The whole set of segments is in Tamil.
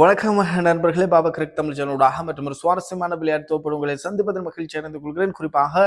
வணக்கம் நண்பர்களே. பாபா கிரிக் தமிழ் சேனலோடாக மற்றும் ஒரு சுவாரஸ்யமான விளையாட்டு தோப்படு உங்களை சந்திப்பதில் மகிழ்ச்சி அடைந்து கொள்கிறேன். குறிப்பாக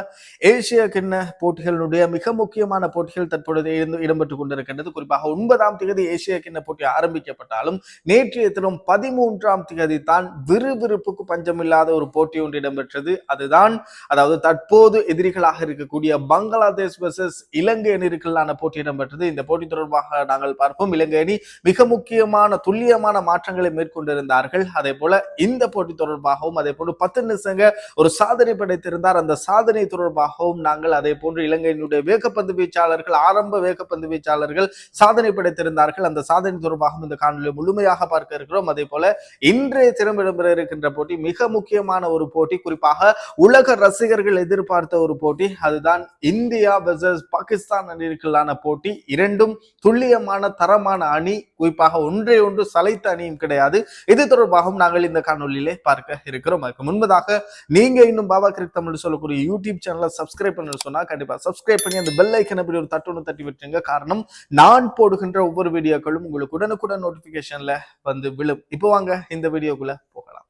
ஏசிய கிண்ண போட்டிகளினுடைய மிக முக்கியமான போட்டிகள் தற்பொழுது இருந்து இடம்பெற்றுக் கொண்டிருக்கின்றது. குறிப்பாக ஒன்பதாம் தேதி ஏசிய கிண்ண போட்டி ஆரம்பிக்கப்பட்டாலும் நேற்றைய தினம் பதிமூன்றாம் தேதி தான் விறுவிறுப்புக்கு பஞ்சமில்லாத ஒரு போட்டி ஒன்று இடம்பெற்றது. அதுதான் அதாவது தற்போது எதிரிகளாக இருக்கக்கூடிய பங்களாதேஷ் வெர்சஸ் இலங்கை அணிகளுக்கான போட்டி இடம்பெற்றது. இந்த போட்டி தொடர்பாக நாங்கள் பார்ப்போம். இலங்கை அணி மிக முக்கியமான துல்லியமான மாற்றங்களை கொண்டிருந்தார்கள். அதே போல இந்த போட்டி தொடர்பாகவும் அதே போன்று பத்து நிமிஷங்க ஒரு சாதனை படைத்திருந்தார். அந்த சாதனை தொடர்பாகவும் நாங்கள் அதே போன்று இலங்கையினுடைய வேகப்பந்து வீச்சாளர்கள் ஆரம்ப வேகப்பந்து வீச்சாளர்கள் சாதனை படைத்திருந்தார்கள். அந்த சாதனை தொடர்பாகவும் இந்த காணொலி முழுமையாக பார்க்க இருக்கிறோம். அதே போல இன்றைய தினம் இடம்பெற இருக்கின்ற போட்டி மிக முக்கியமான ஒரு போட்டி. குறிப்பாக உலக ரசிகர்கள் எதிர்பார்த்த ஒரு போட்டி. அதுதான் இந்தியா வெர்சஸ் பாகிஸ்தான் அணிகளுக்கான போட்டி. இரண்டும் துல்லியமான தரமான அணி. குறிப்பாக ஒன்றே ஒன்று சலைத்த அணியும் கிடையாது. இது தொடர்பாகவும் நாங்கள் இந்த காணொலியிலே பார்க்க இருக்கிறோம். அதுக்கு முன்பதாக நீங்க இன்னும் பாபா கிரிக் தமிழ் சொல்லக்கூடிய யூடியூப் சேனலை சப்ஸ்கிரைப் பண்ண சொன்னா கண்டிப்பா சப்ஸ்கிரைப் பண்ணி அந்த பெல் ஐக்கன் அப்படி ஒரு தட்டுன்னு தட்டி விட்டுருங்க. காரணம் நான் போடுகின்ற ஒவ்வொரு வீடியோக்களும் உங்களுக்கு உடனுக்குடன் நோட்டிபிகேஷன்ல வந்து விழும். இப்போ வாங்க இந்த வீடியோக்குள்ள போகலாம்.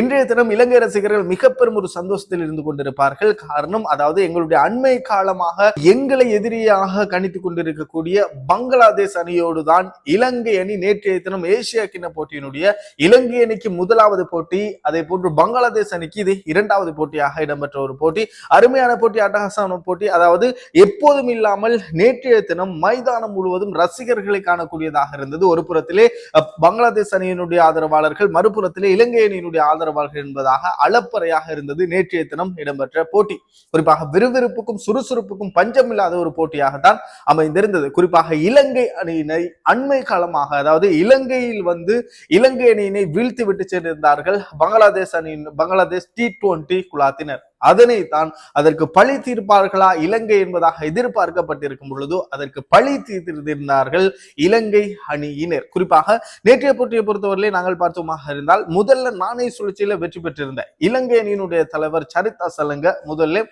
இன்றைய தினம் இலங்கை ரசிகர்கள் மிக பெரும் ஒரு சந்தோஷத்தில் இருந்து கொண்டிருப்பார்கள். காரணம் அதாவது எங்களுடைய அண்மை காலமாக எங்களை எதிரியாக கணித்துக் கொண்டிருக்கக்கூடிய பங்களாதேஷ் அணியோடு தான் இலங்கை அணி நேற்றைய தினம் ஏசியா கிண்ண போட்டியினுடைய இலங்கை அணிக்கு முதலாவது போட்டி அதே போன்று பங்களாதேஷ் அணிக்கு இது இரண்டாவது போட்டியாக இடம்பெற்ற ஒரு போட்டி. அருமையான போட்டி அட்டகாசான போட்டி. அதாவது எப்போதும் இல்லாமல் நேற்றைய தினம் மைதானம் முழுவதும் ரசிகர்களை காணக்கூடியதாக இருந்தது. ஒரு புறத்திலே பங்களாதேஷ் அணியினுடைய ஆதரவாளர்கள் மறுபுறத்திலே இலங்கை அணியினுடைய ஆதரவாளர்கள் என்பதாக அளப்பறையாக இருந்தது. நேற்றைய தினம் இடம்பெற்ற போட்டி. குறிப்பாக விறுவிறுப்புக்கும் சுறுசுறுப்புக்கும் பஞ்சமில்லாத ஒரு போட்டியாகத்தான் அமைந்திருந்தது. குறிப்பாக இலங்கை அணியினை அண்மை காலமாக அதாவது இலங்கையில் வந்து இலங்கை அணியினை வீழ்த்தி விட்டு சென்றிருந்தார்கள் பங்களாதேஷ் அணியின் பங்களாதேஷ் டி டுவெண்டி குழாத்தினர். அதனை தான் அதற்கு பழி தீர்ப்பார்களா? இலங்கை என்பதாக எதிர்பார்க்கப்பட்டிருக்கும் பொழுதோ அதற்கு பழி தீர்த்திருந்தார்கள் இலங்கை அணியினர். குறிப்பாக நேற்றைய போட்டியை பொறுத்தவரையிலே நாங்கள் பார்த்தோமாக இருந்தால் முதல்ல நாணய சுழற்சியில வெற்றி பெற்றிருந்த இலங்கை அணியினுடைய தலைவர் சரிதா சலங்க முதல்ல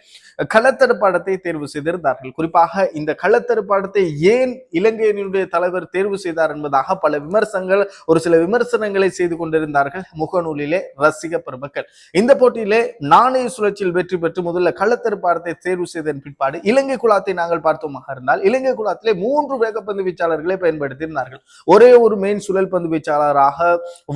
களத்தடுப்பாடத்தை தேர்வு செய்திருந்தார்கள். குறிப்பாக இந்த களத்தடுப்பாடத்தை ஏன் இலங்கை அணியினுடைய தலைவர் தேர்வு செய்தார் என்பதாக பல விமர்சனங்கள் ஒரு சில விமர்சனங்களை செய்து கொண்டிருந்தார்கள் முகநூலிலே ரசிக பெருமக்கள் இந்த போட்டியிலே நாணய சுழற்சியில் வெற்றி பெற்று முதல்ல களத்தடுப்பாடத்தை தேர்வு செய்ததன் பிற்பாடு இலங்கை குழாத்தை நாங்கள் பார்த்தோமாக இருந்தால் இலங்கை குளத்திலே மூன்று வேகப்பந்து வீச்சாளர்களை பயன்படுத்தியிருந்தார்கள். ஒரே ஒரு மெயின் சுழல் பந்து வீச்சாளராக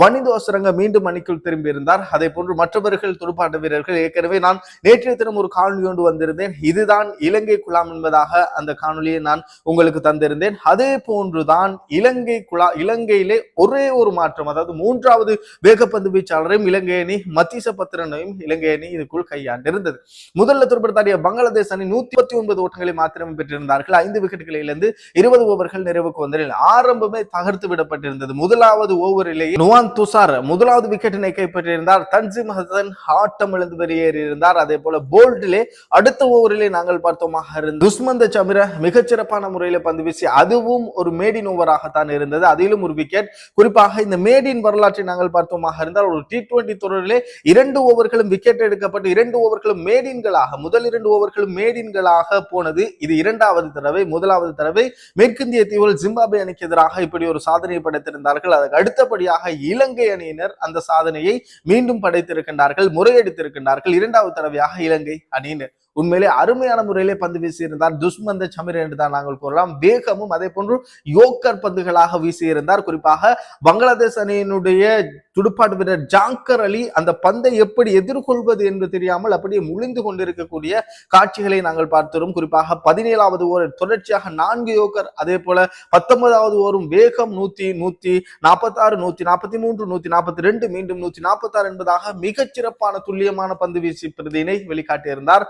வனிதோசரங்க மீண்டும் அணிக்குள் திரும்பியிருந்தார். அதே போன்று மற்றவர்கள் துடுப்பாட்ட வீரர்கள். ஏற்கனவே நான் நேற்றைய தினம் ஒரு காணொலி கொண்டு வந்திருந்தேன். இதுதான் இலங்கை குழாம் என்பதாக அந்த காணொலியை நான் உங்களுக்கு தந்திருந்தேன். அதே போன்றுதான் இலங்கை குழா இலங்கையிலே ஒரே ஒரு மாற்றம் அதாவது மூன்றாவது வேகப்பந்து வீச்சாளரையும் இலங்கை அணி மத்திச பத்திரனையும் இலங்கை அணி இதுக்குள் இருந்தது. முதல்ல துடுப்படுத்தாடிய பங்களாதேஷ் அணி நூத்தி பத்தி ஒன்பது ஓட்டங்களை மாத்திரமே பெற்றிருந்தார்கள். ஐந்து விக்கெட்டுகளிலிருந்து இருபது ஓவர்கள் நிறைவுக்கு வந்ததில் ஆரம்பமே தகர்த்து விடப்பட்டிருந்தது. முதலாவது ஓவரிலேயே நுவான் துசார் முதலாவது விக்கெட்டினை கைப்பற்றியிருந்தார். தன்சிம் ஹசன் ஆட்டம் இழந்து வெளியேறியிருந்தார். அதே போல போல்டிலே அடுத்த ஓவரிலே நாங்கள் பார்த்தோமாக இருந்த துஷ்மந்த சமிர மிகச்சிறப்பான முறையில பந்து வீசி அதுவும் ஒரு மேடின் ஓவராகத்தான் இருந்தது. அதிலும் ஒரு விக்கெட் குறிப்பாக இந்த மேடின் வரலாற்றை நாங்கள் பார்த்தோமாக இருந்தால் ஒரு டி டுவெண்டி தொடரிலே இரண்டு ஓவர்களும் விக்கெட் எடுக்கப்பட்டு இரண்டு ஓவர்கள் ஓவர்களும் மேடின்களாக முதல் இரண்டு ஓவர்களும் மேடின்களாக போனது. இது இரண்டாவது தடவை முதலாவது தடவை மேற்கிந்திய தீவுகள் ஜிம்பாபே அணிக்கு எதிராக இப்படி ஒரு சாதனையை படைத்திருந்தார்கள். அதற்கு அடுத்தபடியாக இலங்கை அணியினர் அந்த சாதனையை மீண்டும் படைத்திருக்கின்றார்கள் முறையடித்திருக்கின்றார்கள். இரண்டாவது தடவையாக இலங்கை அணியினர். உண்மையிலே அருமையான முறையிலே பந்து வீசியிருந்தார். துஷ்மந்த சமீர் என்று தான் நாங்கள் கூறலாம். வேகமும் அதே போன்று யோக்கர் பந்துகளாக வீசியிருந்தார். குறிப்பாக பங்களாதேஷ் அணியினுடைய துடுப்பாட்டு வீரர் ஜாங்கர் அலி அந்த பந்தை எப்படி எதிர்கொள்வது என்று தெரியாமல் அப்படியே முழிந்து கொண்டிருக்கக்கூடிய காட்சிகளை நாங்கள் பார்த்தோம் குறிப்பாக பதினேழாவது ஓவர் தொடர்ச்சியாக நான்கு யோக்கர் அதே போல பத்தொன்பதாவது ஓரும் வேகம் நூத்தி நூத்தி நாற்பத்தி ஆறு நூத்தி நாற்பத்தி மூன்று நூத்தி நாற்பத்தி ரெண்டு மீண்டும் நூத்தி நாற்பத்தி ஆறு என்பதாக மிகச்சிறப்பான துல்லியமான பந்து வீசி பிரதியினை வெளிக்காட்டியிருந்தார்.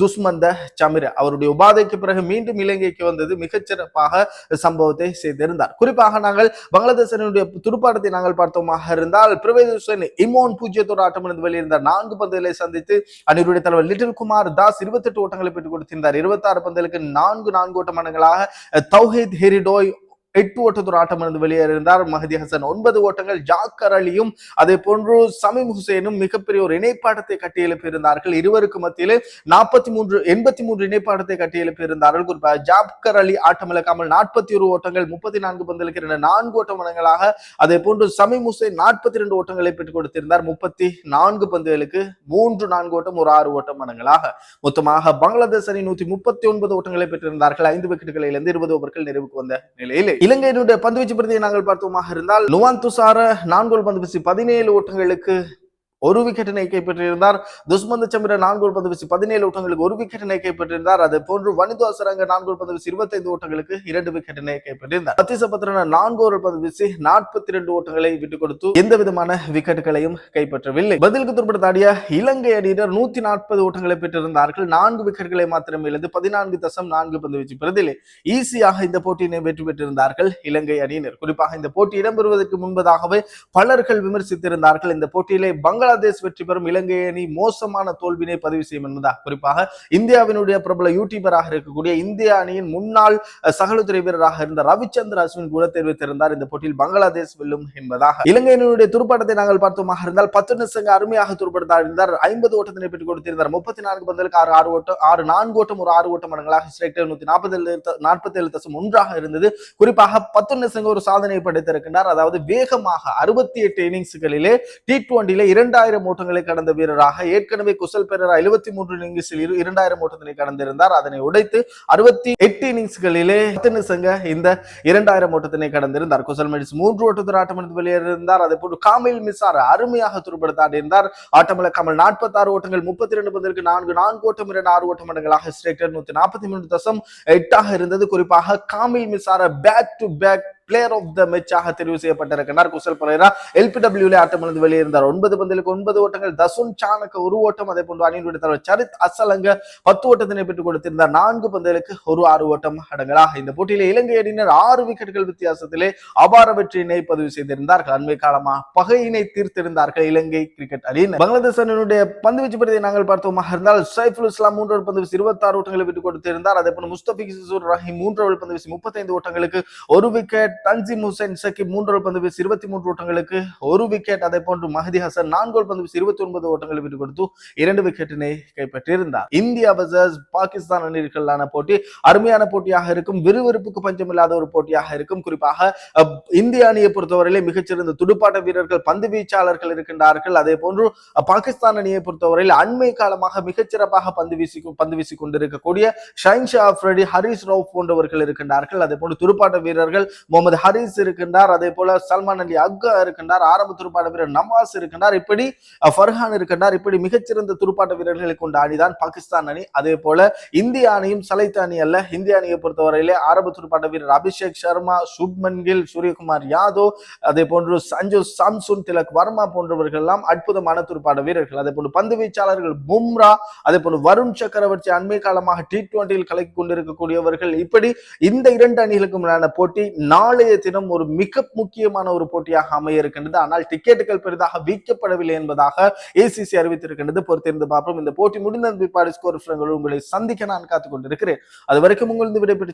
துஷ்மந்த சமிர அவருடைய உபாதைக்கு பிறகு மீண்டும் இலங்கைக்கு வந்தது மிகச்சிறப்பாக சம்பவத்தை செய்திருந்தார். குறிப்பாக நாங்கள் பங்களாதேசனுடைய துடுப்பாட்டத்தை நாங்கள் பார்த்தோமாக இருந்தால் பிரவேத் ஹுசேன் இமோன் பூஜ்ஜியத்தோடு ஆட்டமிருந்து வெளியிருந்தார் நான்கு பந்துகளை சந்தித்து அணியுடைய தலைவர் லிட்டில் குமார் தாஸ் இருபத்தெட்டு ஓட்டங்களை பெற்றுக் கொடுத்திருந்தார். இருபத்தாறு பந்துகளுக்கு நான்கு நான்கு ஓட்டமானங்களாக தௌஹீத் ஹெரிடோய் எட்டு ஓட்டத்தொரு ஆட்டம் இருந்து வெளியேறியிருந்தார் மஹதி ஹசன். ஒன்பது ஓட்டங்கள் ஜாக்கர் அலியும் அதே போன்று சமீம் ஹுசேனும் மிகப்பெரிய ஒரு இணைப்பாட்டத்தை கட்டியெழுப்பியிருந்தார்கள் இருவருக்கு மத்தியிலே நாற்பத்தி மூன்று எண்பத்தி மூன்று இணைப்பாட்டத்தை கட்டியெழுப்பியிருந்தார்கள் குறிப்பாக ஜாக்கர் அலி ஆட்டமிழக்காமல் நாற்பத்தி ஒரு ஓட்டங்கள் முப்பத்தி நான்கு பந்தலுக்கு இரண்டு நான்கு ஓட்ட மடங்களாக அதே போன்று சமீம் ஹுசேன் நாற்பத்தி ரெண்டு ஓட்டங்களை பெற்றுக் கொடுத்திருந்தார். முப்பத்தி நான்கு பந்துகளுக்கு மூன்று நான்கு ஓட்டம் ஒரு ஆறு ஓட்ட மடங்களாக மொத்தமாக பங்களாதேஷ் அணி நூத்தி முப்பத்தி ஒன்பது ஓட்டங்களை பெற்றிருந்தார்கள். ஐந்து விக்கெட்டுகளிலிருந்து இருபது ஓவர்கள் நிறைவுக்கு வந்த நிலையில். இலங்கையினுடைய பந்துவீச்சு பிரதியை நாங்கள் பார்த்தோமாக இருந்தால் லுவான் துசார நான்கோல் பந்து பதினேழு ஓட்டங்களுக்கு ஒரு விக்கெட்டினை கைப்பற்றியிருந்தார் துஷ்மந்த சந்திர நான்கு பந்து வீசி பதினேழு ஓட்டங்களுக்கு ஒரு விக்கெட்டினை கைப்பற்றியிருந்தார் அதே போன்று வனிதோ சரங்க நான்கு பந்து வீசி இருபத்தைந்து ஓட்டங்களுக்கு இரண்டு விக்கெட்டினை கைப்பற்றியிருந்தார் சத்தீச பத்திரன நான்கு ஓவர் பந்து வீசி நாற்பத்தி ரெண்டு ஓட்டங்களை விட்டுக் கொடுத்து எந்த விதமான விக்கெட்டுகளையும் கைப்பற்றவில்லை. பதிலுக்கு துடுப்படுத்தாடிய இலங்கை அணியினர் நூத்தி நாற்பது ஓட்டங்களை பெற்றிருந்தார்கள். நான்கு விக்கெட்டுகளை மாத்திரம் இழந்து பதினான்கு தசம் நான்கு பந்து வீச்சு பிரதிலே ஈஸியாக இந்த போட்டியினை வெற்றி பெற்றிருந்தார்கள் இலங்கை அணியினர். குறிப்பாக இந்த போட்டி இடம்பெறுவதற்கு முன்பதாகவே பலர்கள் விமர்சித்திருந்தார்கள். இந்த போட்டியிலே பங்களா பங்களாதேஷ் வெற்றி பெறும் இலங்கை அணி மோசமான தோல்வினை பதிவு செய்யும் என்பதாக குறிப்பாக இந்தியாவினுடைய பிரபல யூடியூபராக இருக்கக்கூடிய இந்திய அணியின் முன்னாள் சகலத்துறை வீரராக இருந்த ரவிச்சந்திர அஸ்வின் கூட தெரிவித்திருந்தார் இந்த போட்டியில் பங்களாதேஷ் வெல்லும் என்பதாக. இலங்கையினுடைய துடுப்பாட்டத்தை நாங்கள் பார்த்தோமாக இருந்தால் பத்து நிமிஷங்க அருமையாக துடுப்படுத்தாடினார் ஐம்பது ஓட்டத்தினை பெற்றுக் கொடுத்திருந்தார். முப்பத்தி நான்கு பந்தலுக்கு ஆறு ஆறு ஓட்டம் ஆறு நான்கு ஓட்டம் ஒரு ஆறு ஓட்டம் மடங்களாக ஸ்ட்ரைக்டர் நூத்தி நாற்பத்தி ஏழு நாற்பத்தி ஏழு தசம் ஒன்றாக இருந்தது. குறிப்பாக பத்து நிமிஷங்க ஒரு சாதனை படைத்திருக்கின்றார். அதாவது வேகமாக அறுபத்தி எட்டு இன்னிங்ஸ்களிலே டி டுவெண்டில இரண்டாயிரம் இரண்டாயிரம் ஓட்டங்களை கடந்த வீரராக ஏற்கனவே குசல் பெரரா எழுபத்தி மூன்று இன்னிங்ஸில் இரு- இரண்டாயிரம் ஓட்டத்தினை கடந்திருந்தார். அதனை உடைத்து அறுபத்தி எட்டு இன்னிங்ஸ்களிலே பத்து நிமிஷங்க இந்த இரண்டாயிரம் ஓட்டத்தினை கடந்திருந்தார். குசல் மெடிஸ் மூன்று ஓட்டத்தில் ஆட்டமிழந்து வெளியேறியிருந்தார். அதே போன்று காமில் மிசார் அருமையாக துருப்படுத்த ஆடியிருந்தார் ஆட்டமிழ கமல் நாற்பத்தி ஆறு ஓட்டங்கள் முப்பத்தி ரெண்டு பந்திற்கு நான்கு நான்கு ஓட்டம் இரண்டு ஆறு ஓட்டம் மடங்களாக ஸ்ட்ரைக்கர் நூத்தி நாற்பத்தி மூன்று தசம் எட்டாக இருந்தது. குறிப்பாக Kamil Mishara back to back player of the மேட்சாக தெரிவு செய்யப்பட்டிருக்கிறார் குசல் பரேரா எல்பிடபிள்யூல ஆட்டமிழந்து வெளியிருந்தார் ஒன்பது பந்திலுக்கு ஒன்பது ஓட்டங்கள். தசுன் சாணக்க ஒரு ஓட்டம் அதே போன்று அணியினுடைய தலைவர் சரித் அசலங்க பத்து ஓட்டத்தினை பெற்றுக் கொடுத்திருந்தார். நான்கு பந்தலுக்கு ஒரு ஆறு ஓட்டம் அடங்கலா. இந்த போட்டியில இலங்கை அணியினர் ஆறு விக்கெட்டுகள் வித்தியாசத்திலே அபார வெற்றியினை பதிவு செய்திருந்தார்கள் அண்மை காலமாக பகையினை தீர்த்திருந்தார்கள் இலங்கை கிரிக்கெட் அணியின் பங்களாதேஷ் அணியினுடைய பந்து வீச்சு படுத்தை நாங்கள் பார்த்தோமாக இருந்தால் சைஃபுல் இஸ்லாம் மூன்று பந்து வீசி இருபத்தாறு ஓட்டங்களை விட்டுக் கொடுத்திருந்தார். அதே போல முஸ்தபிக் ரஹீம் மூன்று பந்து வீசி முப்பத்தைந்து ஓட்டங்களுக்கு ஒரு விக்கெட் விக்கெட் தன்சிம் ஹுசைன் சகிப் மூன்று பந்து வீசி இருபத்தி மூன்று ஓட்டங்களுக்கு ஒரு விக்கெட் அதே போன்று மஹதி ஹசன் நான்கு பந்து வீசி இருபத்தி ஒன்பது ஓட்டங்களை விட்டு கொடுத்து இரண்டு விக்கெட்டினை கைப்பற்றியிருந்தார். இந்தியா வர்சஸ் பாகிஸ்தான் அணிகளுக்கான போட்டி அருமையான போட்டியாக இருக்கும் விறுவிறுப்புக்கு பஞ்சம் இல்லாத ஒரு போட்டியாக இருக்கும். குறிப்பாக இந்திய அணியை பொறுத்தவரையிலே மிகச்சிறந்த துடுப்பாட்ட வீரர்கள் பந்து வீச்சாளர்கள் இருக்கின்றார்கள். அதே போன்று பாகிஸ்தான் அணியை பொறுத்தவரையில் அண்மை காலமாக மிகச்சிறப்பாக பந்து வீசி பந்து வீசி கொண்டிருக்கக்கூடிய ஷைன் ஷா அஃப்ரடி ஹரிஸ் ரவுப் போன்றவர்கள் இருக்கின்றார்கள். அதே போன்று துடுப்பாட்ட வீரர்கள் முகமது ஹரிஸ் இருக்கின்றார் அதே போல சல்மான் அலி அக்கா இருக்கின்றார் ஆரம்ப துடுப்பாட்ட வீரர் நவாஸ் இருக்கின்றார் இப்படி ஃபர்ஹான் இருக்கின்றார் இப்படி மிகச்சிறந்த துடுப்பாட்ட வீரர்களை கொண்ட அணிதான் பாகிஸ்தான் அணி. அதே போல இந்திய அணியும் சலைத்த அணி அல்ல. இந்திய அணியை பொறுத்தவரையிலே ஆரம்ப துடுப்பாட்ட வீரர் அபிஷேக் சர்மா சுப்மன் கில் சூரியகுமார் யாதவ் அதே போன்று சஞ்சு சாம்சுன் திலக் வர்மா போன்றவர்கள் எல்லாம் அற்புதமான துடுப்பாட்ட வீரர்கள். அதே போன்று பந்து வீச்சாளர்கள் பும்ரா அதே போன்று வருண் சக்கரவர்த்தி அண்மை காலமாக டி டுவெண்டியில் கலக்கி கொண்டிருக்கக்கூடியவர்கள். இப்படி இந்த இரண்டு அணிகளுக்கும் முன்னான போட்டி நாளைய தினம் ஒரு மிக முக்கியமான ஒரு போட்டியாக அமைய இருக்கின்றது. ஆனால் டிக்கெட்டுகள் பெரிதாக விற்கப்படவில்லை என்பதாக ஏசிசி அறிவித்திருக்கின்றது. பொறுத்திருந்து பார்ப்போம். இந்த போட்டி முடிந்த பிற்பாடு ஸ்கோர் உங்களை சந்திக்க நான் காத்துக் கொண்டிருக்கிறேன் அது வரைக்கும் உங்களிருந்து விடைபெற்று